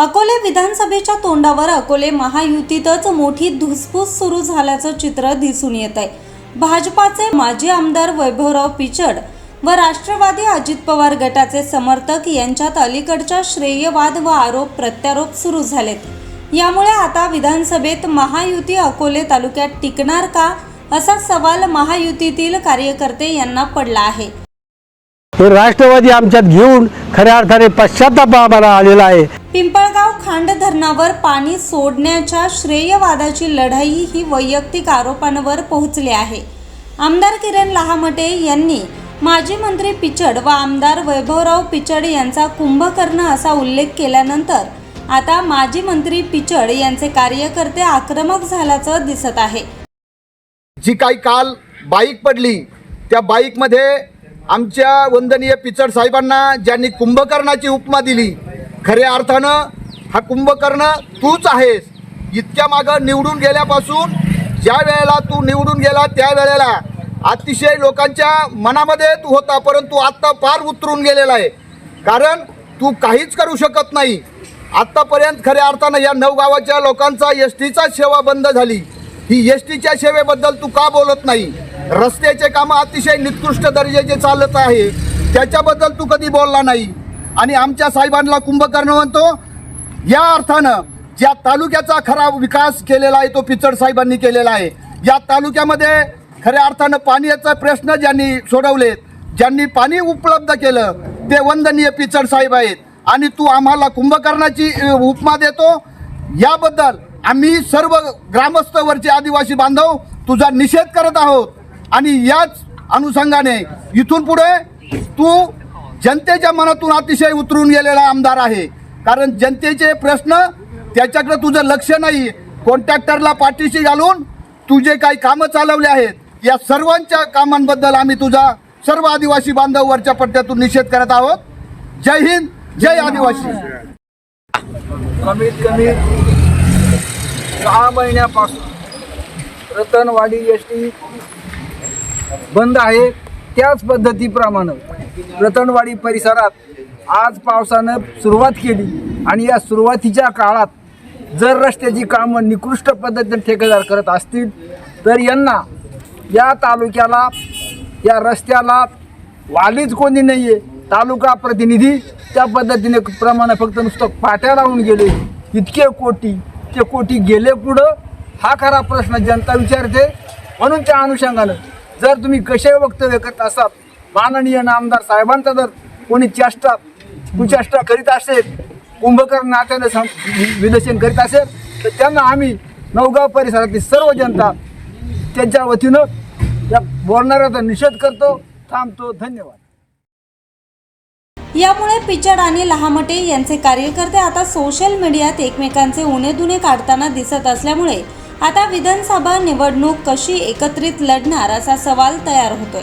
अकोले विधानसभेच्या तोंडावर अकोले महायुतीतच मोठी धुसफूस सुरू झाल्याचं चित्र दिसून येत आहे. भाजपाचे माजी आमदार वैभवराव पिचड व राष्ट्रवादी अजित पवार गटाचे समर्थक यांच्यात अलीकडच्या श्रेयवाद व आरोप प्रत्यारोप सुरू झालेत. यामुळे आता विधानसभेत महायुती अकोले तालुक्यात टिकणार का असा सवाल महायुतीतील कार्यकर्ते यांना पडला आहे. हे राष्ट्रवादी आमच्यात घेऊन खऱ्या अर्थाने पश्चाताप आम्हाला आलेला आहे. पिंपळगाव खांड धरणावर पाणी सोडण्याच्या श्रेयवादाची लढाई ही वैयक्तिक आरोपांवर पोहोचली आहे. आमदार किरण लहामटे यांनी माजी मंत्री पिचड व आमदार वैभवराव पिचड यांचा कुंभकर्ण असा उल्लेख केल्यानंतर आता माजी मंत्री पिचड यांचे कार्यकर्ते आक्रमक झाल्याचं दिसत आहे. जी काही काल बाईक पडली त्या बाईकमध्ये आमच्या वंदनीय पिचड साहेबांना ज्यांनी कुंभकर्णाची उपमा दिली खऱ्या अर्थानं हा कुंभकर्ण तूच आहेस. इतक्या मागं निवडून गेल्यापासून ज्या वेळेला तू निवडून गेला त्या वेळेला अतिशय लोकांच्या मनामध्ये तू होता परंतु आत्ता पार उतरून गेलेला आहे. कारण तू काहीच करू शकत नाही. आत्तापर्यंत खऱ्या अर्थानं या नऊ गावाच्या लोकांचा एस टीचा सेवा बंद झाली. ही एस टीच्या सेवेबद्दल तू का बोलत नाही? रस्त्याचे कामं अतिशय निकृष्ट दर्जाचे चालत आहे. त्याच्याबद्दल तू कधी बोलला नाही? आणि आमच्या साहेबांना कुंभकर्ण म्हणतो. या अर्थानं ज्या तालुक्याचा खरा विकास केलेला आहे तो पिचड साहेबांनी केलेला आहे. या तालुक्यामध्ये खऱ्या अर्थानं पाण्याचा प्रश्न ज्यांनी सोडवलेत ज्यांनी पाणी उपलब्ध केलं ते वंदनीय पिचड साहेब आहेत. आणि तू आम्हाला कुंभकर्णाची उपमा देतो. याबद्दल आम्ही सर्व ग्रामस्थवरचे आदिवासी बांधव तुझा निषेध करत आहोत. आणि याच अनुषंगाने इथून पुढे तू जनतेच्या मनातून अतिशय उतरून गेलेला आमदार आहे. कारण जनतेचे प्रश्न त्याच्याकडे तुझं लक्ष नाही. कॉन्ट्रॅक्टरला पाठीशी घालून तुझे काही कामं चालवले आहेत. या सर्वांच्या कामांबद्दल आम्ही तुझा सर्व आदिवासी बांधव वरच्या पट्ट्यातून निषेध करत आहोत. जय हिंद जय आदिवासी. कमीत कमी सहा महिन्यापासून रतनवाडी एस टी बंद आहे त्याच पद्धतीप्रमाणे. रतनवाडी परिसरात आज पावसानं सुरुवात केली. आणि या सुरुवातीच्या काळात जर रस्त्याची कामं निकृष्ट पद्धतीने ठेकेदार करत असतील तर यांना या तालुक्याला या रस्त्याला वालीच कोणी नाही आहे तालुका प्रतिनिधी त्या पद्धतीने प्रमाणे फक्त नुसतं पाट्या लावून गेले. इतके कोटी ते कोटी गेले पुढं. हा खरा प्रश्न जनता विचारते. म्हणून त्या अनुषंगानं जर तुम्ही कसे वक्तव्य करत असाल माननीय नामदार साहेबांचा जर कोणी चेष्टा कुचेष्टा करीत असेल कुंभकर्ण नात्यानं सं- विदर्शन करीत असेल तर त्यांना आम्ही नवगाव परिसरातील सर्व जनता त्यांच्या वतीनं या बोलणाऱ्याचा निषेध करतो. थांबतो. धन्यवाद. यामुळे पिचड आणि लहामटे यांचे कार्यकर्ते आता सोशल मीडियात एकमेकांचे उणेधुणे काढताना दिसत असल्यामुळे आता विधानसभा निवडणूक कशी एकत्रित लढणार असा सवाल तयार होतोय.